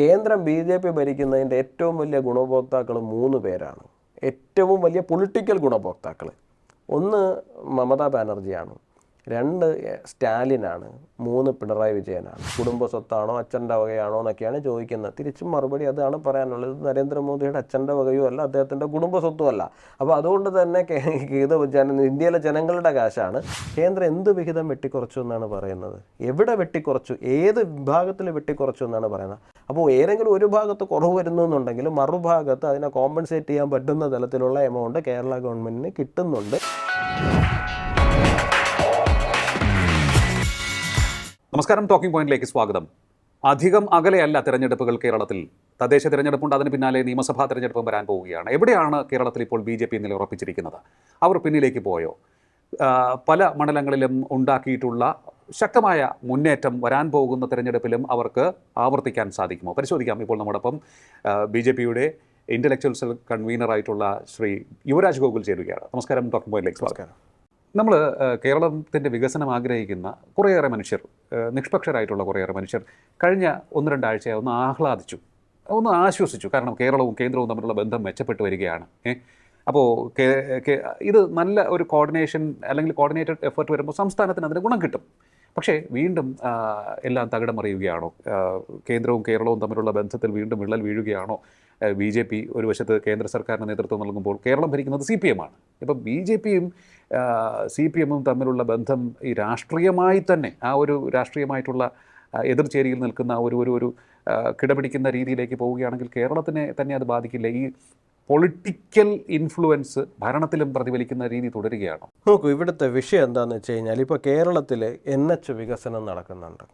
കേന്ദ്രം B J P ഭരിക്കുന്നതിന്റെ ഏറ്റവും വലിയ ഗുണഭോക്താക്കൾ മൂന്ന് പേരാണ്. ഏറ്റവും വലിയ പൊളിറ്റിക്കൽ ഗുണഭോക്താക്കൾ. ഒന്ന് മമതാ ബാനർജിയാണ്. രണ്ട് സ്റ്റാലിനാണ്. മൂന്ന് പിണറായി വിജയനാണ്. കുടുംബസ്വത്താണോ അച്ഛന്റെ വകയാണോ എന്നൊക്കെയാണ് ചോദിക്കുന്നത്. തിരിച്ചും മറുപടി അതാണ് പറയാനുള്ളത്. നരേന്ദ്രമോദിയുടെ അച്ഛന്റെ വകയോ അല്ല അദ്ദേഹത്തിന്റെ കുടുംബ സ്വത്തും അല്ല. അപ്പോൾ അതുകൊണ്ട് തന്നെ ഗീത ജന ഇന്ത്യയിലെ ജനങ്ങളുടെ കാശാണ്. കേന്ദ്രം എന്ത് വിഹിതം വെട്ടിക്കുറച്ചു എന്നാണ് പറയുന്നത്? എവിടെ വെട്ടിക്കുറച്ചു? ഏത് വിഭാഗത്തിൽ വെട്ടിക്കുറച്ചു എന്നാണ് പറയുന്നത്? അപ്പോൾ ഏതെങ്കിലും ഒരു ഭാഗത്ത് കുറവ് വരുന്നു എന്നുണ്ടെങ്കിൽ മറുഭാഗത്ത് അതിനെ കോമ്പൻസേറ്റ് ചെയ്യാൻ പറ്റുന്ന തലത്തിലുള്ള എമൗണ്ട് കേരള ഗവൺമെന്റിന് കിട്ടുന്നുണ്ട്. നമസ്കാരം ടോക്കിംഗ് പോയിന്റിലേക്ക് സ്വാഗതം. അധികം അകലെയല്ല തിരഞ്ഞെടുപ്പുകൾ കേരളത്തിൽ. തദ്ദേശ തിരഞ്ഞെടുപ്പുണ്ട് അതിന് പിന്നാലെ നിയമസഭാ തിരഞ്ഞെടുപ്പും വരാൻ പോവുകയാണ്. എവിടെയാണ് കേരളത്തിൽ ഇപ്പോൾ ബി ജെ പി നിലയുറപ്പിച്ചിരിക്കുന്നത് അവർ പിന്നിലേക്ക് പോയോ? പല മണ്ഡലങ്ങളിലും ഉണ്ടാക്കിയിട്ടുള്ള ശക്തമായ മുന്നേറ്റം വരാൻ പോകുന്ന തെരഞ്ഞെടുപ്പിലും അവർക്ക് ആവർത്തിക്കാൻ സാധിക്കുമോ? പരിശോധിക്കാം. ഇപ്പോൾ നമ്മോടൊപ്പം ബി ജെ പിയുടെ ഇന്റലക്ച്വൽ സെൽ കൺവീനറായിട്ടുള്ള ശ്രീ യുവരാജ് ഗോകുൽ ചേരുകയാണ്. നമസ്കാരം ഡോക്ടർ പോയിന്റിലേക്ക് നമസ്കാരം. നമ്മൾ കേരളത്തിന്റെ വികസനം ആഗ്രഹിക്കുന്ന കുറേയേറെ മനുഷ്യർ നിഷ്പക്ഷരായിട്ടുള്ള കുറേയേറെ മനുഷ്യർ കഴിഞ്ഞ ഒന്ന് രണ്ടാഴ്ചയായി ഒന്ന് ആഹ്ലാദിച്ചു ഒന്ന് ആശ്വസിച്ചു. കാരണം കേരളവും കേന്ദ്രവും തമ്മിലുള്ള ബന്ധം മെച്ചപ്പെട്ടു വരികയാണ്. അപ്പോൾ ഇത് നല്ല ഒരു കോർഡിനേഷൻ അല്ലെങ്കിൽ കോർഡിനേറ്റഡ് എഫേർട്ട് വരുമ്പോൾ സംസ്ഥാനത്തിന് അതിന് ഗുണം കിട്ടും. പക്ഷേ വീണ്ടും എല്ലാം തകിടം മറിയുകയാണോ കേന്ദ്രവും കേരളവും തമ്മിലുള്ള ബന്ധത്തിൽ വീണ്ടും വിള്ളൽ വീഴുകയാണോ? ബി ജെ പി ഒരു വശത്ത് കേന്ദ്ര സർക്കാരിന് നേതൃത്വം നൽകുമ്പോൾ കേരളം ഭരിക്കുന്നത് സി പി എം ആണ്. ഇപ്പം ബി ജെ പിയും സി പി എമ്മും തമ്മിലുള്ള ബന്ധം ഈ രാഷ്ട്രീയമായി തന്നെ ആ ഒരു രാഷ്ട്രീയമായിട്ടുള്ള എതിർചേരിയിൽ നിൽക്കുന്ന ഒരു ഒരു ഒരു കിടപിടിക്കുന്ന രീതിയിലേക്ക് പോവുകയാണെങ്കിൽ കേരളത്തിനെ തന്നെ അത് ബാധിക്കില്ല. ഈ പൊളിറ്റിക്കൽ ഇൻഫ്ലുവൻസ് ഭരണത്തിലും പ്രതിഫലിക്കുന്ന രീതി തുടരുകയാണ്? നോക്കൂ ഇവിടുത്തെ വിഷയം എന്താണെന്ന് വെച്ച് കഴിഞ്ഞാൽ ഇപ്പോൾ കേരളത്തിൽ എൻ എച്ച് വികസനം നടക്കുന്നുണ്ട്.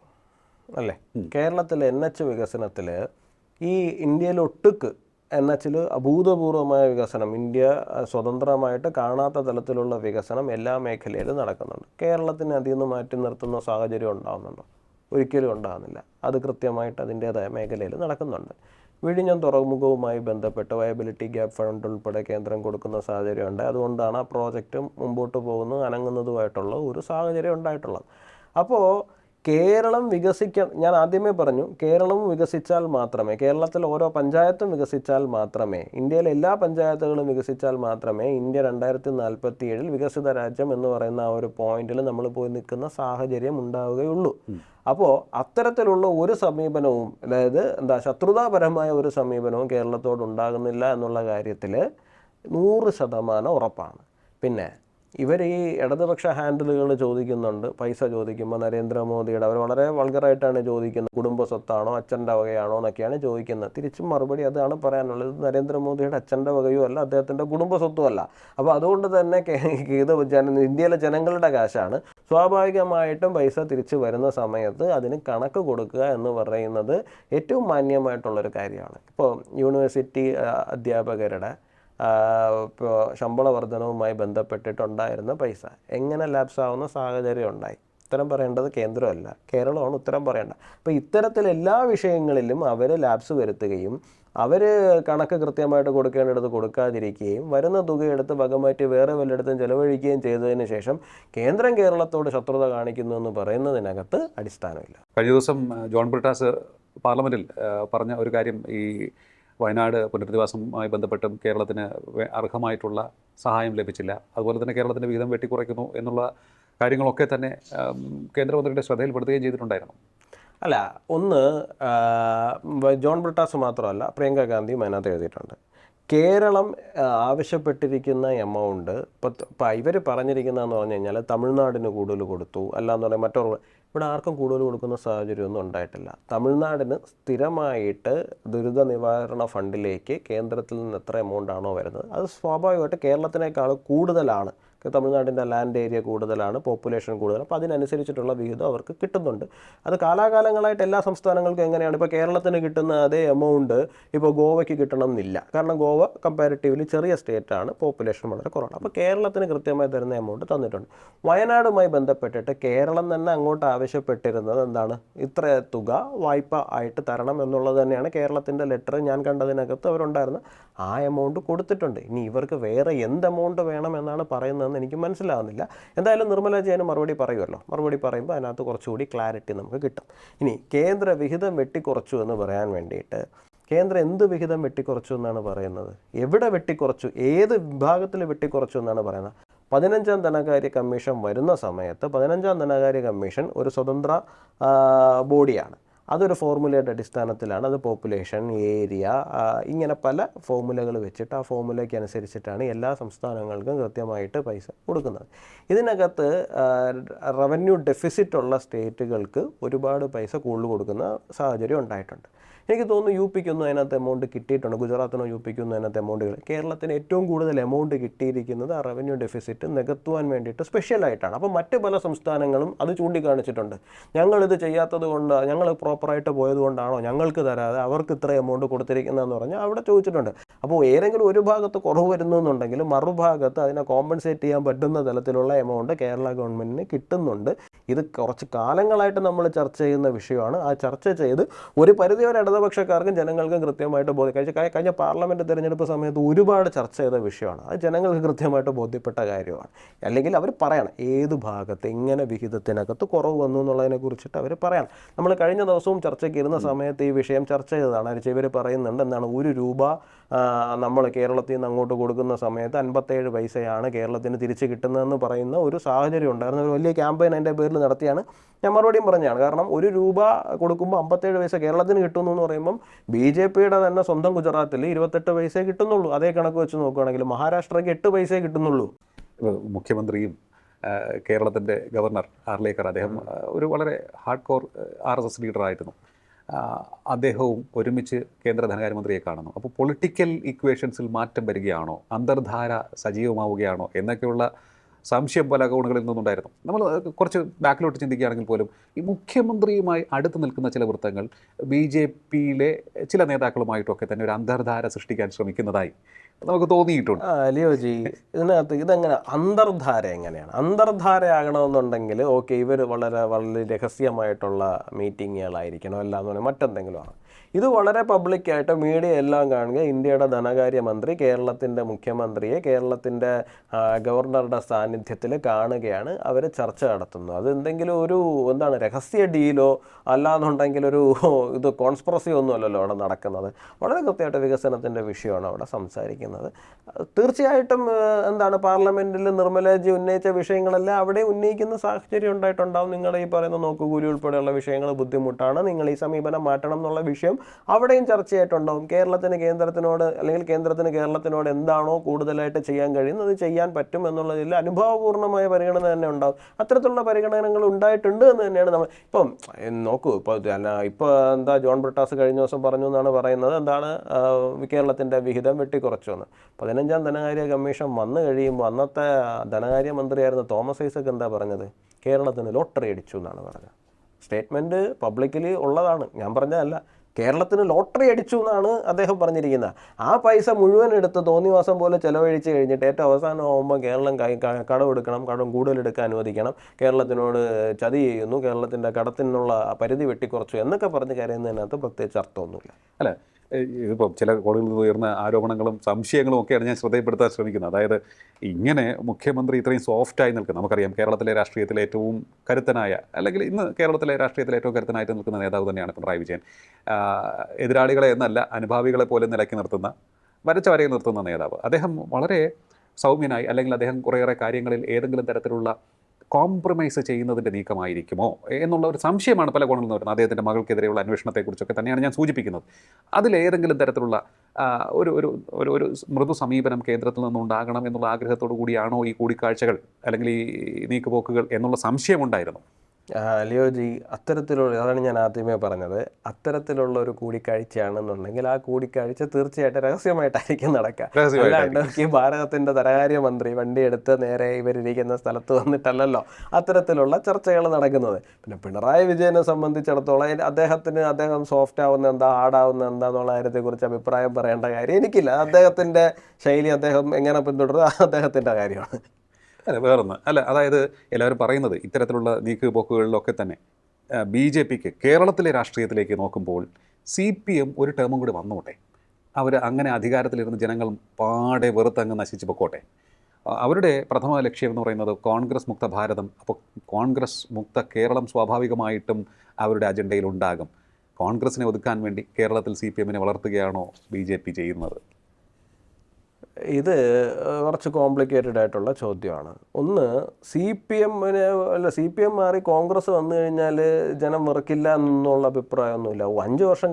അല്ലേ? കേരളത്തിലെ എൻ എച്ച് വികസനത്തിൽ ഈ ഇന്ത്യയിൽ ഒട്ടുക്ക് എൻ എച്ചിൽ അഭൂതപൂർവമായ വികസനം ഇന്ത്യ സ്വതന്ത്രമായിട്ട് കാണാത്ത തലത്തിലുള്ള വികസനം എല്ലാ മേഖലയിലും നടക്കുന്നുണ്ട്. കേരളത്തിന് അതിൽ നിന്ന് മാറ്റി നിർത്തുന്ന സാഹചര്യം ഉണ്ടാകുന്നുണ്ടോ ഒരിക്കലും ഉണ്ടാകുന്നില്ല അത് കൃത്യമായിട്ട് അതിന്റേതായ മേഖലയിൽ നടക്കുന്നുണ്ട്. വിഴിഞ്ഞം തുറമുഖവുമായി ബന്ധപ്പെട്ട് വയബിലിറ്റി ഗ്യാപ്പ് ഫണ്ട് ഉൾപ്പെടെ കേന്ദ്രം കൊടുക്കുന്ന സാഹചര്യമുണ്ട്. അതുകൊണ്ടാണ് ആ പ്രോജക്റ്റ് മുമ്പോട്ട് പോകുന്നു അനങ്ങുന്നതുമായിട്ടുള്ള ഒരു സാഹചര്യം ഉണ്ടായിട്ടുള്ളത്. അപ്പോൾ കേരളം വികസിക്കാൻ ഞാൻ ആദ്യമേ പറഞ്ഞു കേരളവും വികസിച്ചാൽ മാത്രമേ കേരളത്തിൽ ഓരോ പഞ്ചായത്തും വികസിച്ചാൽ മാത്രമേ ഇന്ത്യയിലെ എല്ലാ പഞ്ചായത്തുകളും വികസിച്ചാൽ മാത്രമേ ഇന്ത്യ രണ്ടായിരത്തി നാൽപ്പത്തി ഏഴിൽ വികസിത രാജ്യം എന്ന് പറയുന്ന ആ ഒരു പോയിന്റിൽ നമ്മൾ പോയി നിൽക്കുന്ന സാഹചര്യം ഉണ്ടാവുകയുള്ളൂ. അപ്പോൾ അത്തരത്തിലുള്ള ഒരു സമീപനവും അതായത് എന്താ ശത്രുതാപരമായ ഒരു സമീപനവും കേരളത്തോട് ഉണ്ടാകുന്നില്ല എന്നുള്ള കാര്യത്തിൽ നൂറ് ശതമാനം ഉറപ്പാണ്. പിന്നെ ഇവർ ഈ ഇടതുപക്ഷ ഹാൻഡിലുകൾ ചോദിക്കുന്നുണ്ട് പൈസ ചോദിക്കുമ്പോൾ നരേന്ദ്രമോദിയുടെ അവർ വളരെ വൾഗറായിട്ടാണ് ചോദിക്കുന്നത് കുടുംബ സ്വത്താണോ അച്ഛന്റെ വകയാണോ എന്നൊക്കെയാണ് ചോദിക്കുന്നത്. തിരിച്ചും മറുപടി അതാണ് പറയാനുള്ളത് നരേന്ദ്രമോദിയുടെ അച്ഛന്റെ വകയോ അല്ല അദ്ദേഹത്തിന്റെ കുടുംബ സ്വത്തും അല്ല. അപ്പോൾ അതുകൊണ്ട് തന്നെ ഇത് ജന ഇന്ത്യയിലെ ജനങ്ങളുടെ കാശാണ്. സ്വാഭാവികമായിട്ടും പൈസ തിരിച്ചു വരുന്ന സമയത്ത് അതിന് കണക്ക് കൊടുക്കുക എന്ന് പറയുന്നത് ഏറ്റവും മാന്യമായിട്ടുള്ളൊരു കാര്യമാണ്. ഇപ്പോൾ യൂണിവേഴ്സിറ്റി അധ്യാപകരുടെ ശമ്പള വർധനവുമായി ബന്ധപ്പെട്ടിട്ടുണ്ടായിരുന്ന പൈസ. എങ്ങനെ ലാപ്സ് ആവുന്ന സാഹചര്യം ഉണ്ടായി? ഉത്തരം പറയേണ്ടത് കേന്ദ്രമല്ല. കേരളമാണ് ഉത്തരം പറയേണ്ടത് അപ്പോൾ ഇത്തരത്തിൽ എല്ലാ വിഷയങ്ങളിലും അവർ ലാപ്സ് വരുത്തുകയും അവർ കണക്ക് കൃത്യമായിട്ട് കൊടുക്കേണ്ടിടത്ത് കൊടുക്കാതിരിക്കുകയും വരുന്ന തുകയെടുത്ത് വകമാറ്റി വേറെ വല്ലയിടത്തും ചെലവഴിക്കുകയും ചെയ്തതിന് ശേഷം കേന്ദ്രം കേരളത്തോട് ശത്രുത കാണിക്കുന്നു എന്ന് പറയുന്നതിനകത്ത് അടിസ്ഥാനമില്ല. കഴിഞ്ഞ ദിവസം ജോൺ ബ്രിട്ടാസ് പാർലമെന്റിൽ പറഞ്ഞ ഒരു കാര്യം ഈ വയനാട് പുനരധിവാസവുമായി ബന്ധപ്പെട്ടും കേരളത്തിന് അർഹമായിട്ടുള്ള സഹായം ലഭിച്ചില്ല. അതുപോലെ തന്നെ കേരളത്തിന്റെ വിഹിതം വെട്ടിക്കുറയ്ക്കുന്നു എന്നുള്ള കാര്യങ്ങളൊക്കെ തന്നെ കേന്ദ്രമന്ത്രിയുടെ ശ്രദ്ധയിൽപ്പെടുത്തുകയും ചെയ്തിട്ടുണ്ടായിരുന്നു. അല്ല ഒന്ന് ജോൺ ബ്രിട്ടാസ് മാത്രമല്ല പ്രിയങ്ക ഗാന്ധിയും അതിനകത്ത് എഴുതിയിട്ടുണ്ട്. കേരളം ആവശ്യപ്പെട്ടിരിക്കുന്ന എമൗണ്ട് ഇപ്പം ഇവർ പറഞ്ഞിരിക്കുന്നതെന്ന് പറഞ്ഞു കഴിഞ്ഞാൽ തമിഴ്നാടിന് കൂടുതൽ കൊടുത്തു. അല്ലാന്ന് പറഞ്ഞാൽ മറ്റൊരു ഇവിടെ ആർക്കും കൂടുതൽ കൊടുക്കുന്ന സാഹചര്യമൊന്നും ഉണ്ടായിട്ടില്ല. തമിഴ്നാടിന് സ്ഥിരമായിട്ട് ദുരിത നിവാരണ ഫണ്ടിലേക്ക് കേന്ദ്രത്തിൽ നിന്ന് എത്ര എമൗണ്ട് ആണോ വരുന്നത്? അത് സ്വാഭാവികമായിട്ട് കേരളത്തിനേക്കാൾ കൂടുതലാണ് തമിഴ്നാടിന്റെ ലാൻഡ് ഏരിയ കൂടുതലാണ് പോപ്പുലേഷൻ കൂടുതലാണ് അപ്പോൾ അതിനനുസരിച്ചിട്ടുള്ള വിഹിതം അവർക്ക് കിട്ടുന്നുണ്ട്. അത് കാലാകാലങ്ങളായിട്ട് എല്ലാ സംസ്ഥാനങ്ങൾക്കും എങ്ങനെയാണ്? ഇപ്പോൾ കേരളത്തിന് കിട്ടുന്ന അതേ എമൗണ്ട് ഇപ്പോൾ ഗോവയ്ക്ക് കിട്ടണം എന്നില്ല കാരണം ഗോവ കമ്പാരിറ്റീവ്ലി ചെറിയ സ്റ്റേറ്റാണ് പോപ്പുലേഷൻ വളരെ കുറവാണ്. അപ്പോൾ കേരളത്തിന് കൃത്യമായി തരുന്ന എമൗണ്ട് തന്നിട്ടുണ്ട്. വയനാടുമായി ബന്ധപ്പെട്ടിട്ട് കേരളം തന്നെ അങ്ങോട്ട് ആവശ്യപ്പെട്ടിരുന്നത് എന്താണ്? ഇത്ര തുക വായ്പ ആയിട്ട് തരണം എന്നുള്ളത് തന്നെയാണ് കേരളത്തിന്റെ ലെറ്റർ ഞാൻ കണ്ടതിനകത്ത് അവരുണ്ടായിരുന്ന ആ എമൗണ്ട് കൊടുത്തിട്ടുണ്ട്. ഇനി ഇവർക്ക് വേറെ എന്ത് എമൗണ്ട് വേണമെന്നാണ് പറയുന്നതെന്ന് എന്താണെന്ന് എനിക്ക് മനസ്സിലാകുന്നില്ല എന്തായാലും നിർമ്മല ജയന് മറുപടി പറയുമല്ലോ. മറുപടി പറയുമ്പോൾ അതിനകത്ത് കുറച്ചുകൂടി ക്ലാരിറ്റി നമുക്ക് കിട്ടും. ഇനി കേന്ദ്ര വിഹിതം വെട്ടിക്കുറച്ചു എന്ന് പറയാൻ വേണ്ടിയിട്ട് കേന്ദ്രം എന്ത് വിഹിതം വെട്ടിക്കുറച്ചു എന്നാണ് പറയുന്നത്? എവിടെ വെട്ടിക്കുറച്ചു? ഏത് വിഭാഗത്തിൽ വെട്ടിക്കുറച്ചു എന്നാണ് പറയുന്നത്? പതിനഞ്ചാം ധനകാര്യ കമ്മീഷൻ വരുന്ന സമയത്ത് പതിനഞ്ചാം ധനകാര്യ കമ്മീഷൻ ഒരു സ്വതന്ത്ര ബോഡിയാണ്. അതൊരു ഫോർമുലയുടെ അടിസ്ഥാനത്തിലാണ്. അത് പോപ്പുലേഷൻ ഏരിയ ഇങ്ങനെ പല ഫോർമുലകൾ വെച്ചിട്ട് ആ ഫോർമുലയ്ക്ക് അനുസരിച്ചിട്ടാണ് എല്ലാ സംസ്ഥാനങ്ങൾക്കും കൃത്യമായിട്ട് പൈസ കൊടുക്കുന്നത്. ഇതിനകത്ത് റവന്യൂ ഡെഫിസിറ്റ് ഉള്ള സ്റ്റേറ്റുകൾക്ക് ഒരുപാട് പൈസ കൂടുതൽ കൊടുക്കുന്ന സാഹചര്യം ഉണ്ടായിട്ടുണ്ട്. എനിക്ക് തോന്നുന്നു യു പിക്കൊന്നും അതിനകത്ത് എമൗണ്ട് കിട്ടിയിട്ടുണ്ട്. ഗുജറാത്തിനോ യു പിക്കൊന്നും അതിനകത്ത് എമൗണ്ടുകൾ കേരളത്തിന് ഏറ്റവും കൂടുതൽ എമൗണ്ട് കിട്ടിയിരിക്കുന്നത് ആ റവന്യൂ ഡെഫിസിറ്റ് നികത്തുവാൻ വേണ്ടിയിട്ട് സ്പെഷ്യലായിട്ടാണ് അപ്പോൾ മറ്റ് പല സംസ്ഥാനങ്ങളും അത് ചൂണ്ടിക്കാണിച്ചിട്ടുണ്ട്. ഞങ്ങളിത് ചെയ്യാത്തത് കൊണ്ട് ഞങ്ങൾ പ്രോപ്പറായിട്ട് പോയത് കൊണ്ടാണോ ഞങ്ങൾക്ക് തരാതെ അവർക്ക് ഇത്ര എമൗണ്ട് കൊടുത്തിരിക്കുന്നതെന്ന് പറഞ്ഞാൽ അവിടെ ചോദിച്ചിട്ടുണ്ട്. അപ്പോൾ ഏതെങ്കിലും ഒരു ഭാഗത്ത് കുറവ് വരുന്നു എന്നുണ്ടെങ്കിൽ മറുഭാഗത്ത് അതിനെ കോമ്പൻസേറ്റ് ചെയ്യാൻ പറ്റുന്ന തലത്തിലുള്ള എമൗണ്ട് കേരള ഗവൺമെന്റിന് കിട്ടുന്നുണ്ട്. ഇത് കുറച്ച് കാലങ്ങളായിട്ട് നമ്മൾ ചർച്ച ചെയ്യുന്ന വിഷയമാണ്. ആ ചർച്ച ചെയ്ത് ഒരു പരിധിവരെ ഇടതുപക്ഷക്കാർക്കും ജനങ്ങൾക്കും കൃത്യമായിട്ട് ബോധ്യം. കഴിഞ്ഞ കഴി- കഴിഞ്ഞ പാർലമെന്റ് തിരഞ്ഞെടുപ്പ് സമയത്ത് ഒരുപാട് ചർച്ച ചെയ്ത വിഷയമാണ്. അത് ജനങ്ങൾക്ക് കൃത്യമായിട്ട് ബോധ്യപ്പെട്ട കാര്യമാണ്. അല്ലെങ്കിൽ അവർ പറയണം ഏത് ഭാഗത്ത് എങ്ങനെ വിഹിതത്തിനകത്ത് കുറവ് വന്നു എന്നുള്ളതിനെ കുറിച്ചിട്ട് അവർ പറയണം. നമ്മൾ കഴിഞ്ഞ ദിവസവും ചർച്ചയ്ക്ക് ഇരുന്ന സമയത്ത് ഈ വിഷയം ചർച്ച ചെയ്തതാണ്. ഇവർ പറയുന്നുണ്ട് എന്താണ് ഒരു രൂപ നമ്മൾ കേരളത്തിൽ നിന്ന് അങ്ങോട്ട് കൊടുക്കുന്ന സമയത്ത് അൻപത്തേഴ് പൈസയാണ് കേരളത്തിന് തിരിച്ച് കിട്ടുന്നതെന്ന് പറയുന്ന ഒരു സാഹചര്യം ഉണ്ടായിരുന്നു. ഒരു വലിയ ക്യാമ്പയിൻ അതിന്റെ പേരിൽ നടത്തിയാണ്. ഞാൻ മറുപടിയും പറഞ്ഞാണ് കാരണം ഒരു രൂപ കൊടുക്കുമ്പോൾ അമ്പത്തേഴ് പൈസ കേരളത്തിന് കിട്ടുന്നു എന്ന് പറയുമ്പം ബി ജെ പിയുടെ തന്നെ സ്വന്തം ഗുജറാത്തിൽ ഇരുപത്തെട്ട് പൈസയെ കിട്ടുന്നുള്ളൂ. അതേ കണക്ക് വെച്ച് നോക്കുകയാണെങ്കിൽ മഹാരാഷ്ട്രയ്ക്ക് എട്ട് പൈസയെ കിട്ടുന്നുള്ളൂ. മുഖ്യമന്ത്രിയും കേരളത്തിന്റെ ഗവർണർ ആർലേക്കർ അദ്ദേഹം ഒരു വളരെ hard core R S S ലീഡറായിരുന്നു അദ്ദേഹവും ഒരുമിച്ച് കേന്ദ്ര ധനകാര്യമന്ത്രിയെ കാണുന്നു. അപ്പോൾ പൊളിറ്റിക്കൽ ഇക്വേഷൻസിൽ മാറ്റം വരികയാണോ? അന്തർധാര സജീവമാവുകയാണോ? എന്നൊക്കെയുള്ള സംശയം പല കോണുകളിൽ നിന്നുണ്ടായിരുന്നു. നമ്മൾ കുറച്ച് ബാക്കിലോട്ട് ചിന്തിക്കുകയാണെങ്കിൽ പോലും ഈ മുഖ്യമന്ത്രിയുമായി അടുത്ത് നിൽക്കുന്ന ചില വൃത്തങ്ങൾ ബി ജെ പിയിലെ ചില നേതാക്കളുമായിട്ടൊക്കെ തന്നെ ഒരു അന്തർധാര സൃഷ്ടിക്കാൻ ശ്രമിക്കുന്നതായി നമുക്ക് തോന്നിയിട്ടുണ്ട്. അലിയോജി ലിയോജി ഇതിനകത്ത് ഇതെങ്ങനെ അന്തർധാര എങ്ങനെയാണ്? അന്തർധാര ആകണമെന്നുണ്ടെങ്കിൽ ഓക്കെ ഇവർ വളരെ വളരെ രഹസ്യമായിട്ടുള്ള മീറ്റിങ്ങുകളായിരിക്കണം പറഞ്ഞാൽ മറ്റെന്തെങ്കിലും ആണ് ഇത് വളരെ പബ്ലിക്കായിട്ട് മീഡിയ എല്ലാം കാണുക. ഇന്ത്യയുടെ ധനകാര്യമന്ത്രി കേരളത്തിന്റെ മുഖ്യമന്ത്രിയെ കേരളത്തിന്റെ ഗവർണറുടെ സാന്നിധ്യത്തിൽ കാണുകയാണ്. അവർ ചർച്ച നടത്തുന്നത് അത് എന്തെങ്കിലും ഒരു എന്താണ് രഹസ്യ ഡീലോ അല്ലാന്നുണ്ടെങ്കിൽ ഒരു ഇത് കോൺസ്പ്രസി ഒന്നും അല്ലല്ലോ അവിടെ നടക്കുന്നത്. വളരെ കൃത്യമായിട്ട് വികസനത്തിന്റെ വിഷയമാണ് അവിടെ സംസാരിക്കുന്നത്. തീർച്ചയായിട്ടും എന്താണ് പാർലമെന്റിൽ നിർമ്മലജി ഉന്നയിച്ച വിഷയങ്ങളെല്ലാം അവിടെ ഉന്നയിക്കുന്ന സാഹചര്യം ഉണ്ടായിട്ടുണ്ടാവും. നിങ്ങൾ ഈ പറയുന്ന നോക്കുകൂലി ഉൾപ്പെടെയുള്ള വിഷയങ്ങൾ ബുദ്ധിമുട്ടാണ്. നിങ്ങൾ ഈ സമീപനം മാറ്റണം എന്നുള്ള വിഷയം അവിടെയും ചർച്ചയായിട്ടുണ്ടാവും. കേരളത്തിന് കേന്ദ്രത്തിനോട് അല്ലെങ്കിൽ കേന്ദ്രത്തിന് കേരളത്തിനോട് എന്താണോ കൂടുതലായിട്ട് ചെയ്യാൻ കഴിയുന്നത് ചെയ്യാൻ പറ്റും എന്നുള്ളതിൽ അനുഭവപൂർണമായ പരിഗണന തന്നെ ഉണ്ടാവും. അത്തരത്തിലുള്ള പരിഗണനകൾ ഉണ്ടായിട്ടുണ്ട് എന്ന് തന്നെയാണ് നമ്മൾ ഇപ്പം നോക്കൂ ഇപ്പോൾ ഇപ്പോൾ എന്താ ജോൺ ബ്രിട്ടാസ് കഴിഞ്ഞ ദിവസം പറഞ്ഞു എന്നാണ് പറയുന്നത്. എന്താണ് കേരളത്തിന്റെ വിഹിതം വെട്ടിക്കുറച്ചു എന്ന്. പതിനഞ്ചാം ധനകാര്യ കമ്മീഷൻ വന്നു കഴിയുമ്പോൾ അന്നത്തെ ധനകാര്യ മന്ത്രിയായിരുന്ന തോമസ് ഐസക് എന്താ പറഞ്ഞത്? കേരളത്തിന് ലോട്ടറി അടിച്ചു എന്നാണ് പറഞ്ഞത്. സ്റ്റേറ്റ്മെന്റ് പബ്ലിക്കലി ഉള്ളതാണ്. ഞാൻ പറഞ്ഞതല്ല. കേരളത്തിന് ലോട്ടറി അടിച്ചു എന്നാണ് അദ്ദേഹം പറഞ്ഞിരിക്കുന്നത്. ആ പൈസ മുഴുവൻ എടുത്ത് തോന്നിവാസം പോലെ ചെലവഴിച്ച് കഴിഞ്ഞിട്ട് ഏറ്റവും അവസാനം ആകുമ്പോൾ കേരളം കടമെടുക്കണം കടം കൂടുതലെടുക്കാൻ അനുവദിക്കണം കേരളത്തിനോട് ചതി ചെയ്യുന്നു കേരളത്തിന്റെ കടത്തിനുള്ള പരിധി വെട്ടിക്കുറച്ചു എന്നൊക്കെ പറഞ്ഞ് കരയുന്നതിനകത്ത് പ്രത്യേകിച്ച് അർത്ഥമൊന്നുമില്ല. അല്ലേ ഇതിപ്പം ചില നിന്ന് ഉയർന്ന ആരോപണങ്ങളും സംശയങ്ങളും ഒക്കെയാണ് ഞാൻ ശ്രദ്ധയപ്പെടുത്താൻ ശ്രമിക്കുന്നത്. അതായത് ഇങ്ങനെ മുഖ്യമന്ത്രി ഇത്രയും സോഫ്റ്റായി നിൽക്കുന്നത് നമുക്കറിയാം കേരളത്തിലെ രാഷ്ട്രീയത്തിലെ ഏറ്റവും കരുത്തനായ അല്ലെങ്കിൽ ഇന്ന് കേരളത്തിലെ രാഷ്ട്രീയത്തിലെ ഏറ്റവും കരുത്തനായിട്ട് നിൽക്കുന്ന നേതാവ് തന്നെയാണ് പിണറായി വിജയൻ. എതിരാളികളെ എന്നല്ല അനുഭാവികളെ പോലെ നിലയ്ക്ക് നിർത്തുന്ന വരച്ച വരയിൽ നിർത്തുന്ന നേതാവ്. അദ്ദേഹം വളരെ സൗമ്യനായി അല്ലെങ്കിൽ അദ്ദേഹം കുറേയേറെ കാര്യങ്ങളിൽ ഏതെങ്കിലും തരത്തിലുള്ള കോംപ്രമൈസ് ചെയ്യുന്നതിന്റെ നീക്കമായിരിക്കുമോ എന്നുള്ള ഒരു സംശയമാണ് പല കോണിൽ നിന്ന് വരുന്നത്. അദ്ദേഹത്തിന്റെ മകൾക്കെതിരെയുള്ള അന്വേഷണത്തെക്കുറിച്ചൊക്കെ തന്നെയാണ് ഞാൻ സൂചിപ്പിക്കുന്നത്. അതിലേതെങ്കിലും തരത്തിലുള്ള ഒരു ഒരു ഒരു ഒരു മൃദു സമീപനം കേന്ദ്രത്തിൽ നിന്നുണ്ടാകണം എന്നുള്ള ആഗ്രഹത്തോടു കൂടിയാണോ ഈ കൂടിക്കാഴ്ചകൾ അല്ലെങ്കിൽ ഈ നീക്കുപോക്കുകൾ എന്നുള്ള സംശയമുണ്ടായിരുന്നു ലിയോജി അത്തരത്തിലുള്ള അതാണ് ഞാൻ ആദ്യമേ പറഞ്ഞത്. അത്തരത്തിലുള്ള ഒരു കൂടിക്കാഴ്ചയാണെന്നുണ്ടെങ്കിൽ ആ കൂടിക്കാഴ്ച തീർച്ചയായിട്ടും രഹസ്യമായിട്ടായിരിക്കും നടക്കുക. അല്ലാണ്ട് ഈ ഭാരതത്തിന്റെ ധനകാര്യ മന്ത്രി വണ്ടി എടുത്ത് നേരെ ഇവരിരിക്കുന്ന സ്ഥലത്ത് വന്നിട്ടല്ലല്ലോ അത്തരത്തിലുള്ള ചർച്ചകൾ നടക്കുന്നത്. പിന്നെ പിണറായി വിജയനെ സംബന്ധിച്ചിടത്തോളം അദ്ദേഹത്തിന് അദ്ദേഹം സോഫ്റ്റ് ആവുന്ന എന്താ ഹാർഡാവുന്ന എന്താന്നുള്ള കാര്യത്തെക്കുറിച്ച് അഭിപ്രായം പറയേണ്ട കാര്യം എനിക്കില്ല. അദ്ദേഹത്തിന്റെ ശൈലി അദ്ദേഹം എങ്ങനെ പിന്തുടരുക അദ്ദേഹത്തിന്റെ കാര്യമാണ്. അല്ല വേറൊന്ന്. അല്ല അതായത് എല്ലാവരും പറയുന്നത് ഇത്തരത്തിലുള്ള നീക്കുപോക്കുകളിലൊക്കെ തന്നെ ബി ജെ പിക്ക് കേരളത്തിലെ രാഷ്ട്രീയത്തിലേക്ക് നോക്കുമ്പോൾ സി പി എം ഒരു ടേമും കൂടി വന്നോട്ടെ. അവർ അങ്ങനെ അധികാരത്തിലിരുന്ന് ജനങ്ങൾ പാടെ വെറുത്തങ്ങ് നശിച്ചു പൊക്കോട്ടെ. അവരുടെ പ്രഥമ ലക്ഷ്യം എന്ന് പറയുന്നത് കോൺഗ്രസ് മുക്ത ഭാരതം. അപ്പോൾ കോൺഗ്രസ് മുക്ത കേരളം സ്വാഭാവികമായിട്ടും അവരുടെ അജണ്ടയിൽ ഉണ്ടാകും. കോൺഗ്രസിനെ ഒതുക്കാൻ വേണ്ടി കേരളത്തിൽ സി പി എമ്മിനെ വളർത്തുകയാണോ ബി ജെ പി ചെയ്യുന്നത്? ഇത് കുറച്ച് കോംപ്ലിക്കേറ്റഡ് ആയിട്ടുള്ള ചോദ്യമാണ്. ഒന്ന് സി പി എമ്മിന് അല്ല സി പി എം മാറി കോൺഗ്രസ് വന്നു കഴിഞ്ഞാൽ ജനം വെറുക്കില്ല എന്നുള്ള അഭിപ്രായമൊന്നുമില്ല. അഞ്ച് വർഷം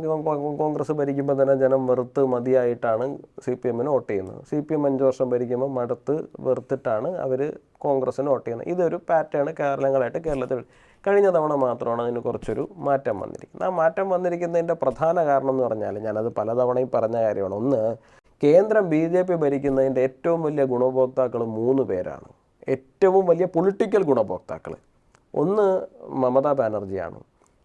കോൺഗ്രസ് ഭരിക്കുമ്പോൾ തന്നെ ജനം വെറുത്ത് മതിയായിട്ടാണ് സി പി എമ്മിന് വോട്ട് ചെയ്യുന്നത്. സി പി എം അഞ്ച് വർഷം ഭരിക്കുമ്പോൾ മടുത്ത് വെറുത്തിട്ടാണ് അവർ കോൺഗ്രസ്സിന് വോട്ട് ചെയ്യുന്നത്. ഇതൊരു പാറ്റേൺ കേരളങ്ങളായിട്ട് കേരളത്തിൽ കഴിഞ്ഞ തവണ മാത്രമാണ് അതിന് കുറച്ചൊരു മാറ്റം വന്നിരിക്കുന്നത്. ആ മാറ്റം വന്നിരിക്കുന്നതിന്റെ പ്രധാന കാരണം എന്ന് പറഞ്ഞാൽ ഞാനത് പലതവണയും പറഞ്ഞ കാര്യമാണ്. ഒന്ന് കേന്ദ്രം ബി ജെ പി ഭരിക്കുന്നതിന്റെ ഏറ്റവും വലിയ ഗുണഭോക്താക്കൾ മൂന്ന് പേരാണ്. ഏറ്റവും വലിയ പൊളിറ്റിക്കൽ ഗുണഭോക്താക്കൾ ഒന്ന് മമതാ ബാനർജിയാണ്.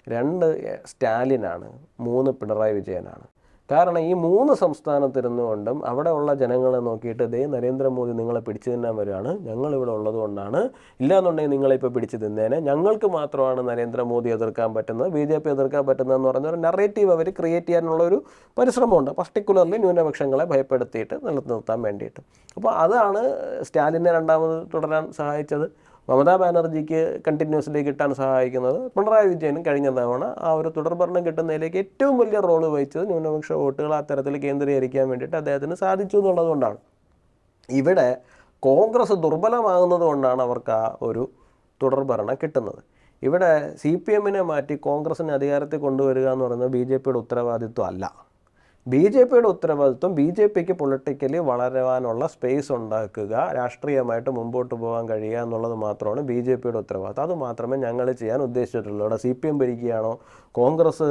രണ്ട് സ്റ്റാലിനാണ്. മൂന്ന് പിണറായി വിജയനാണ്. കാരണം ഈ മൂന്ന് സംസ്ഥാനത്തിരുന്നു കൊണ്ടും അവിടെ ഉള്ള ജനങ്ങളെ നോക്കിയിട്ട് ദേ നരേന്ദ്രമോദി നിങ്ങളെ പിടിച്ചു തിന്നാൻ വരുവാണ് ഞങ്ങളിവിടെ ഉള്ളത് കൊണ്ടാണ്. ഇല്ലാന്നുണ്ടെങ്കിൽ നിങ്ങളെ ഇപ്പോൾ പിടിച്ചു തിന്നേനെ. ഞങ്ങൾക്ക് മാത്രമാണ് നരേന്ദ്രമോദി എതിർക്കാൻ പറ്റുന്നത്. ബി ജെ പി എതിർക്കാൻ പറ്റുന്നതെന്ന് പറഞ്ഞ ഒരു നെറേറ്റീവ് അവർ ക്രിയേറ്റ് ചെയ്യാനുള്ള ഒരു പരിശ്രമമുണ്ട്. പർട്ടിക്കുലർലി ന്യൂനപക്ഷങ്ങളെ ഭയപ്പെടുത്തിയിട്ട് നിലനിർത്താൻ വേണ്ടിയിട്ട്. അപ്പോൾ അതാണ് സ്റ്റാലിനെ രണ്ടാമത് തുടരാൻ സഹായിച്ചത്. മമതാ ബാനർജിക്ക് കണ്ടിന്യൂസ്ലി കിട്ടാൻ സഹായിക്കുന്നത് പിണറായി വിജയനും കഴിഞ്ഞ തവണ ആ ഒരു തുടർഭരണം കിട്ടുന്നതിലേക്ക് ഏറ്റവും വലിയ റോൾ വഹിച്ചത് ന്യൂനപക്ഷ വോട്ടുകൾ അത്തരത്തിൽ തരത്തിൽ കേന്ദ്രീകരിക്കാൻ വേണ്ടിയിട്ട് അദ്ദേഹത്തിന് സാധിച്ചു എന്നുള്ളതുകൊണ്ടാണ് ഇവിടെ കോൺഗ്രസ് ദുർബലമാകുന്നത് കൊണ്ടാണ് അവർക്ക് ആ ഒരു തുടർഭരണം കിട്ടുന്നത്. ഇവിടെ സി പി എമ്മിനെ മാറ്റി കോൺഗ്രസിനെ അധികാരത്തിൽ കൊണ്ടുവരിക എന്ന് പറയുന്നത് ബി ജെ പിയുടെ ഉത്തരവാദിത്വം അല്ല. ബി ജെ പിയുടെ ഉത്തരവാദിത്വം ബി ജെ പിക്ക് പൊളിറ്റിക്കലി വളരുവാനുള്ള സ്പേസ് ഉണ്ടാക്കുക രാഷ്ട്രീയമായിട്ട് മുമ്പോട്ട് പോകാൻ കഴിയുക എന്നുള്ളത് മാത്രമാണ് ബി ജെ പിയുടെ ഉത്തരവാദിത്വം. അത് മാത്രമേ ഞങ്ങൾ ചെയ്യാൻ ഉദ്ദേശിച്ചിട്ടുള്ളൂ. ഇവിടെ സി പി എം ഭരിക്കുകയാണോ? കോൺഗ്രസ്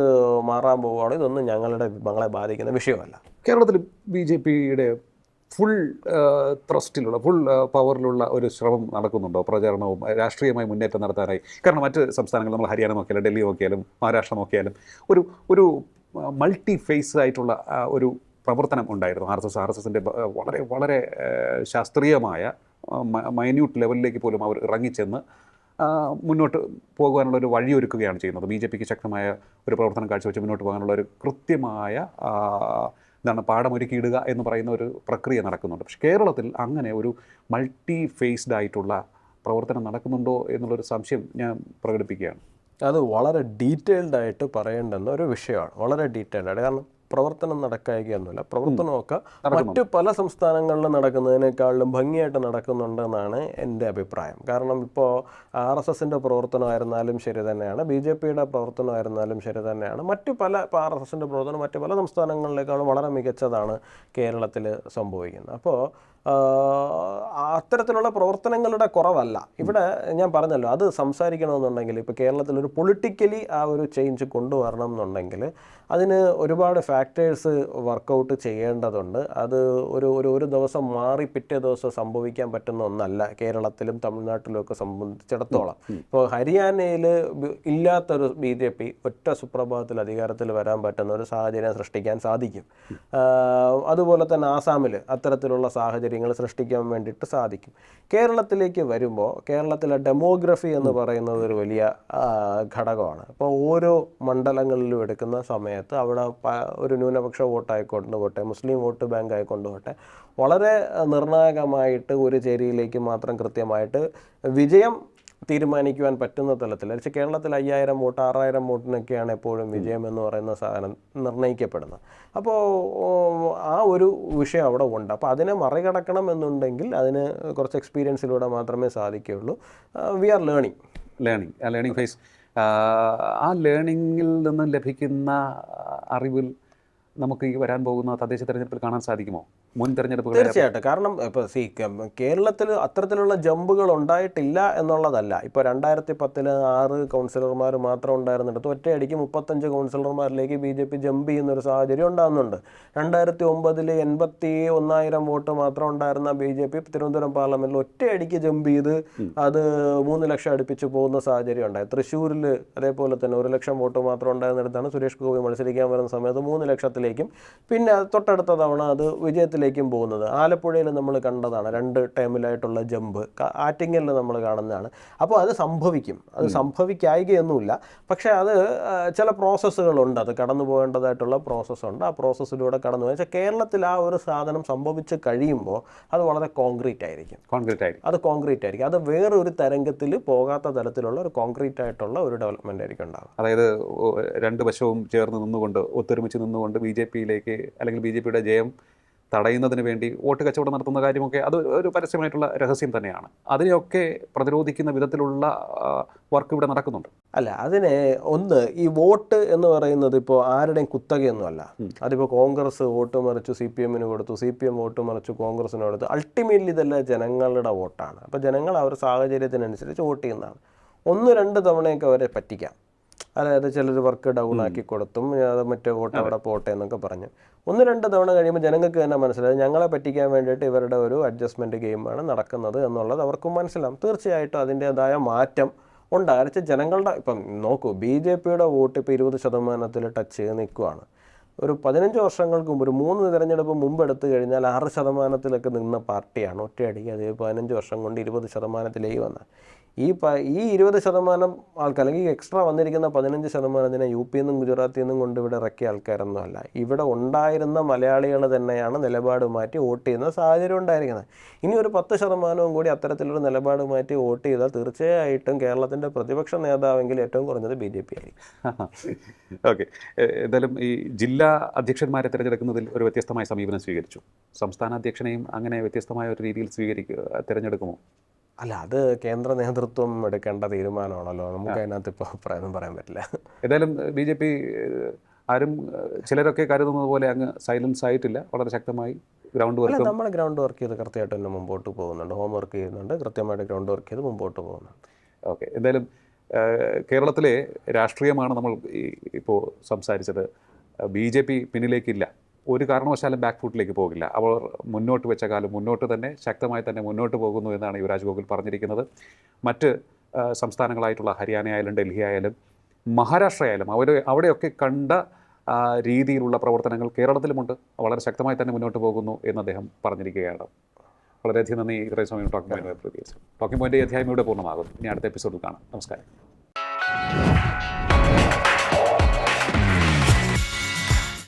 മാറാൻ പോവുകയാണോ? ഇതൊന്നും ഞങ്ങളുടെ ഞങ്ങളെ ബാധിക്കുന്ന വിഷയമല്ല. കേരളത്തിൽ ബി ജെ പിയുടെ ഫുൾ ത്രസ്റ്റിലുള്ള ഫുൾ പവറിലുള്ള ഒരു ശ്രമം നടക്കുന്നുണ്ടോ? പ്രചാരണവും രാഷ്ട്രീയമായി മുന്നേറ്റം നടത്താനായി. കാരണം മറ്റ് സംസ്ഥാനങ്ങൾ നമ്മൾ ഹരിയാന നോക്കിയാലും ഡൽഹി നോക്കിയാലും മഹാരാഷ്ട്ര നോക്കിയാലും ഒരു ഒരു മൾട്ടി ഫേസ് ആയിട്ടുള്ള ഒരു പ്രവർത്തനം ഉണ്ടായിരുന്നു. R S S R S എസിന്റെ വളരെ വളരെ ശാസ്ത്രീയമായ മൈന്യൂട്ട് ലെവലിലേക്ക് പോലും അവർ ഇറങ്ങിച്ചെന്ന് മുന്നോട്ട് പോകുവാനുള്ള ഒരു വഴിയൊരുക്കുകയാണ് ചെയ്യുന്നത്. ബി ജെ പിക്ക് ശക്തമായ ഒരു പ്രവർത്തനം കാഴ്ചവെച്ച് മുന്നോട്ട് പോകാനുള്ള ഒരു കൃത്യമായ എന്താണ് പാഠമൊരുക്കിയിടുക എന്ന് പറയുന്ന ഒരു പ്രക്രിയ നടക്കുന്നുണ്ട്. പക്ഷേ കേരളത്തിൽ അങ്ങനെ ഒരു മൾട്ടി ഫേസ്ഡ് ആയിട്ടുള്ള പ്രവർത്തനം നടക്കുന്നുണ്ടോ എന്നുള്ളൊരു സംശയം ഞാൻ പ്രകടിപ്പിക്കുകയാണ്. അത് വളരെ ഡീറ്റെയിൽഡ് ആയിട്ട് പറയേണ്ടുന്ന ഒരു വിഷയമാണ്. വളരെ ഡീറ്റെയിൽഡ് ആയിട്ട്. കാരണം പ്രവർത്തനം നടക്കുകയൊന്നുമില്ല പ്രവർത്തനമൊക്കെ മറ്റു പല സംസ്ഥാനങ്ങളിലും നടക്കുന്നതിനേക്കാളും ഭംഗിയായിട്ട് നടക്കുന്നുണ്ടെന്നാണ് എന്റെ അഭിപ്രായം. കാരണം ഇപ്പോൾ ആർ എസ് എസിന്റെ പ്രവർത്തനമായിരുന്നാലും ശരി തന്നെയാണ് ബി ജെ പിയുടെ പ്രവർത്തനമായിരുന്നാലും ശരി തന്നെയാണ്. മറ്റു പല ഇപ്പോൾ ആർ എസ് എസിന്റെ പ്രവർത്തനം മറ്റു പല സംസ്ഥാനങ്ങളിലേക്കാളും വളരെ മികച്ചതാണ് കേരളത്തിൽ സംഭവിക്കുന്നത്. അപ്പോൾ അത്തരത്തിലുള്ള പ്രവർത്തനങ്ങളുടെ കുറവല്ല. ഇവിടെ ഞാൻ പറഞ്ഞല്ലോ അത് സംസാരിക്കണമെന്നുണ്ടെങ്കിൽ ഇപ്പോൾ കേരളത്തിൽ ഒരു പൊളിറ്റിക്കലി ആ ഒരു ചേഞ്ച് കൊണ്ടുവരണം എന്നുണ്ടെങ്കിൽ അതിന് ഒരുപാട് ഫാക്ടേഴ്സ് വർക്കൗട്ട് ചെയ്യേണ്ടതുണ്ട്. അത് ഒരു ഒരു ഒരു ദിവസം മാറി പിറ്റേ ദിവസം സംഭവിക്കാൻ പറ്റുന്ന ഒന്നല്ല. കേരളത്തിലും തമിഴ്നാട്ടിലും ഒക്കെ സംബന്ധിച്ചിടത്തോളം. ഇപ്പോൾ ഹരിയാനയിൽ ഇല്ലാത്തൊരു ബി ജെ പി ഒറ്റ സുപ്രഭാതത്തിൽ അധികാരത്തിൽ വരാൻ പറ്റുന്ന ഒരു സാഹചര്യം സൃഷ്ടിക്കാൻ സാധിക്കും. അതുപോലെ തന്നെ ആസാമിൽ അത്തരത്തിലുള്ള സാഹചര്യങ്ങൾ സൃഷ്ടിക്കാൻ വേണ്ടിയിട്ട് സാധിക്കും. കേരളത്തിലേക്ക് വരുമ്പോൾ കേരളത്തിലെ ഡെമോഗ്രഫി എന്ന് പറയുന്നത് ഒരു വലിയ ഘടകമാണ്. അപ്പോൾ ഓരോ മണ്ഡലങ്ങളിലും എടുക്കുന്ന സമയത്ത് അവിടെ ഒരു ന്യൂനപക്ഷ വോട്ടായിക്കൊണ്ട് പോട്ടെ മുസ്ലിം വോട്ട് ബാങ്ക് ആയിക്കൊണ്ട് പോട്ടെ വളരെ നിർണായകമായിട്ട് ഒരു ചേരിയിലേക്ക് മാത്രം കൃത്യമായിട്ട് വിജയം തീരുമാനിക്കുവാൻ പറ്റുന്ന തലത്തിൽ പക്ഷേ കേരളത്തിൽ അയ്യായിരം വോട്ട് ആറായിരം വോട്ടിനൊക്കെയാണ് എപ്പോഴും വിജയം എന്ന് പറയുന്ന സാധനം നിർണയിക്കപ്പെടുന്നത് അപ്പോൾ ആ ഒരു വിഷയം അവിടെ ഉണ്ട്. അപ്പോൾ അതിനെ മറികടക്കണം എന്നുണ്ടെങ്കിൽ അതിന് കുറച്ച് എക്സ്പീരിയൻസിലൂടെ മാത്രമേ സാധിക്കുകയുള്ളൂ. We are learning learning learning phase ആ ലേണിങ്ങിൽ നിന്നും ലഭിക്കുന്ന അറിവിൽ നമുക്ക് ഈ വരാൻ പോകുന്ന തദ്ദേശ തെരഞ്ഞെടുപ്പിൽ കാണാൻ സാധിക്കുമോ? മുൻ തെരഞ്ഞെടുപ്പ് തീർച്ചയായിട്ടും. കാരണം ഇപ്പോൾ സി കേരളത്തിൽ അത്തരത്തിലുള്ള ജമ്പുകൾ ഉണ്ടായിട്ടില്ല എന്നുള്ളതല്ല. ഇപ്പോൾ രണ്ടായിരത്തി പത്തിൽ ആറ് കൗൺസിലർമാർ മാത്രം ഉണ്ടായിരുന്നിടത്ത് ഒറ്റയടിക്ക് മുപ്പത്തഞ്ച് കൗൺസിലർമാരിലേക്ക് ബി ജെ പി ജമ്പ് ചെയ്യുന്ന ഒരു സാഹചര്യം ഉണ്ടാകുന്നുണ്ട്. രണ്ടായിരത്തി ഒമ്പതിൽ എൺപത്തി ഒന്നായിരം വോട്ട് മാത്രം ഉണ്ടായിരുന്ന ബി ജെ പി തിരുവനന്തപുരം പാർലമെന്റിൽ ഒറ്റയടിക്ക് ജമ്പ് ചെയ്ത് അത് മൂന്ന് ലക്ഷം അടുപ്പിച്ച് പോകുന്ന സാഹചര്യം ഉണ്ടായി. തൃശ്ശൂരിൽ അതേപോലെ തന്നെ ഒരു ലക്ഷം വോട്ട് മാത്രം ഉണ്ടായിരുന്നിടത്താണ് സുരേഷ് ഗോപി മത്സരിക്കാൻ വരുന്ന സമയത്ത് മൂന്ന് ലക്ഷത്തിലേക്ക് പരാജയത്തിലേക്കും പിന്നെ തൊട്ടടുത്ത തവണ അത് വിജയത്തിലേക്കും പോകുന്നത്. ആലപ്പുഴയിൽ നമ്മൾ കണ്ടതാണ് രണ്ട് ടൈമിലായിട്ടുള്ള ജമ്പ്. ആറ്റിങ്ങലിൽ നമ്മൾ കാണുന്നതാണ്. അപ്പോൾ അത് സംഭവിക്കും. അത് സംഭവിക്കായികയൊന്നുമില്ല. പക്ഷേ അത് ചില പ്രോസസ്സുകളുണ്ട്. അത് കടന്നു പോകേണ്ടതായിട്ടുള്ള പ്രോസസ്സുണ്ട്. ആ പ്രോസസ്സിലൂടെ കടന്നു പോകുക പക്ഷേ കേരളത്തിൽ ആ ഒരു സാധനം സംഭവിച്ച് കഴിയുമ്പോൾ അത് വളരെ കോൺക്രീറ്റ് ആയിരിക്കും. കോൺക്രീറ്റ് ആയിരിക്കും. അത് കോൺക്രീറ്റ് ആയിരിക്കും. അത് വേറൊരു തരംഗത്തിൽ പോകാത്ത തരത്തിലുള്ള ഒരു കോൺക്രീറ്റ് ആയിട്ടുള്ള ഒരു ഡെവലപ്മെന്റ് ആയിരിക്കും ഉണ്ടാകും അതായത് രണ്ട് വശവും ചേർന്ന് നിന്നുകൊണ്ട് ഒത്തൊരുമിച്ച് നിന്നുകൊണ്ട് ബി ജെ പിയിലേക്ക് അല്ലെങ്കിൽ ബി ജെ പിയുടെ ജയം തടയുന്നതിന് വേണ്ടി വോട്ട് കച്ചവടം നടത്തുന്ന കാര്യമൊക്കെ അത് ഒരു പരസ്യമായിട്ടുള്ള രഹസ്യം തന്നെയാണ്. അതിനെയൊക്കെ പ്രതിരോധിക്കുന്ന വിധത്തിലുള്ള വർക്ക് ഇവിടെ നടക്കുന്നുണ്ട്. അല്ല അതിനെ ഒന്ന് ഈ വോട്ട് എന്ന് പറയുന്നത് ഇപ്പോൾ ആരുടെയും കുത്തകയൊന്നുമല്ല. അതിപ്പോൾ കോൺഗ്രസ് വോട്ട് മറിച്ചു സി പി എമ്മിന് കൊടുത്തു സി പി എം വോട്ട് മറിച്ചു കോൺഗ്രസിന് കൊടുത്തു. അൾട്ടിമേറ്റ്ലി ഇതെല്ലാം ജനങ്ങളുടെ വോട്ടാണ്. അപ്പോൾ ജനങ്ങൾ അവർ സാഹചര്യത്തിനനുസരിച്ച് വോട്ട് ചെയ്യുന്നതാണ്. ഒന്ന് രണ്ട് തവണയൊക്കെ അവരെ പറ്റിക്കാം. അതായത് ചിലർ വർക്ക് ഡൗൺ ആക്കി കൊടുത്തും അത് മറ്റേ വോട്ട് അവിടെ പോട്ടെ എന്നൊക്കെ പറഞ്ഞു. ഒന്ന് രണ്ട് തവണ കഴിയുമ്പോൾ ജനങ്ങൾക്ക് തന്നെ മനസ്സിലായി ഞങ്ങളെ പറ്റിക്കാൻ വേണ്ടിയിട്ട് ഇവരുടെ ഒരു അഡ്ജസ്റ്റ്മെന്റ് ഗെയിമാണ് നടക്കുന്നത് എന്നുള്ളത് അവർക്കും മനസ്സിലാവും. തീർച്ചയായിട്ടും അതിന്റേതായ മാറ്റം ഉണ്ടായിരിച്ച ജനങ്ങളുടെ ഇപ്പം നോക്കൂ ബി ജെ പിയുടെ വോട്ട് ഇപ്പോൾ ഇരുപത് ശതമാനത്തിൽ ടച്ച് ചെയ്ത് നിൽക്കുവാണ്. ഒരു പതിനഞ്ച് വർഷങ്ങൾക്ക് മുമ്പ് ഒരു മൂന്ന് തിരഞ്ഞെടുപ്പ് മുമ്പ് എടുത്തു കഴിഞ്ഞാൽ ആറ് ശതമാനത്തിലൊക്കെ നിന്ന പാർട്ടിയാണ് ഒറ്റയടിക്ക്. അത് പതിനഞ്ച് വർഷം കൊണ്ട് ഇരുപത് ശതമാനത്തിലേക്ക് വന്ന ഈ പ ഈ ഇരുപത് ശതമാനം ആൾക്കാർ അല്ലെങ്കിൽ എക്സ്ട്രാ വന്നിരിക്കുന്ന പതിനഞ്ച് ശതമാനത്തിനെ യു പിയിൽ നിന്നും ഗുജറാത്തിൽ നിന്നും കൊണ്ട് ഇവിടെ ഇറക്കിയ ആൾക്കാരൊന്നും അല്ല. ഇവിടെ ഉണ്ടായിരുന്ന മലയാളികൾ തന്നെയാണ് നിലപാട് മാറ്റി വോട്ട് ചെയ്യുന്ന സാഹചര്യം ഉണ്ടായിരിക്കുന്നത്. ഇനി ഒരു പത്ത് ശതമാനവും കൂടി അത്തരത്തിലൊരു നിലപാട് മാറ്റി വോട്ട് ചെയ്താൽ തീർച്ചയായിട്ടും കേരളത്തിന്റെ പ്രതിപക്ഷ നേതാവെങ്കിൽ ഏറ്റവും കുറഞ്ഞത് ബി ജെ പി ആയിരിക്കും. ഓക്കെ എന്തായാലും ഈ ജില്ലാ അധ്യക്ഷന്മാരെ തിരഞ്ഞെടുക്കുന്നതിൽ ഒരു വ്യത്യസ്തമായ സമീപനം സ്വീകരിച്ചു. സംസ്ഥാന അധ്യക്ഷനെയും അങ്ങനെ വ്യത്യസ്തമായ ഒരു രീതിയിൽ സ്വീകരിക്കുക തിരഞ്ഞെടുക്കുമോ? അല്ല അത് കേന്ദ്ര നേതൃത്വം എടുക്കേണ്ട തീരുമാനമാണല്ലോ. നമുക്ക് അതിനകത്ത് ഇപ്പോൾ അഭിപ്രായമൊന്നും പറയാൻ പറ്റില്ല. ഏതായാലും ബി ജെ പി ആരും ചിലരൊക്കെ കരുതുന്നത് പോലെ അങ്ങ് സൈലൻസ് ആയിട്ടില്ല. വളരെ ശക്തമായി ഗ്രൗണ്ട് വർക്ക് നമ്മൾ ഗ്രൗണ്ട് വർക്ക് ചെയ്ത് കൃത്യമായിട്ട് തന്നെ മുമ്പോട്ട് പോകുന്നുണ്ട്. ഹോം വർക്ക് ചെയ്യുന്നുണ്ട്. കൃത്യമായിട്ട് ഗ്രൗണ്ട് വർക്ക് ചെയ്ത് മുമ്പോട്ട് പോകുന്നുണ്ട്. ഓക്കെ. എന്തായാലും കേരളത്തിലെ രാഷ്ട്രീയമാണ് നമ്മൾ ഇപ്പോൾ സംസാരിച്ചത്. ബി ജെ പി പിന്നിലേക്കില്ല. ഒരു കാരണവശാലും ബാക്ക് ഫുട്ടിലേക്ക് പോകില്ല. അവർ മുന്നോട്ട് വെച്ച കാലം മുന്നോട്ട് തന്നെ ശക്തമായി തന്നെ മുന്നോട്ട് പോകുന്നു എന്നാണ് യുവരാജ് ഗോകുൽ പറഞ്ഞിരിക്കുന്നത്. മറ്റ് സംസ്ഥാനങ്ങളായിട്ടുള്ള ഹരിയാന ആയാലും ഡൽഹി ആയാലും മഹാരാഷ്ട്ര ആയാലും അവിടെ അവിടെയൊക്കെ കണ്ട രീതിയിലുള്ള പ്രവർത്തനങ്ങൾ കേരളത്തിലുമുണ്ട്. വളരെ ശക്തമായി തന്നെ മുന്നോട്ട് പോകുന്നു എന്ന് അദ്ദേഹം പറഞ്ഞിരിക്കുകയാണ്. വളരെയധികം നന്ദി. ഇത്രയും സമയം ടോക്കിംഗ് പോയിന്റ് ടോക്കിംഗ് പോയിന്റ് അധ്യായം ഇവിടെ പൂർണമാകും. ഇനി അടുത്ത എപ്പിസോഡിൽ കാണാം. നമസ്കാരം.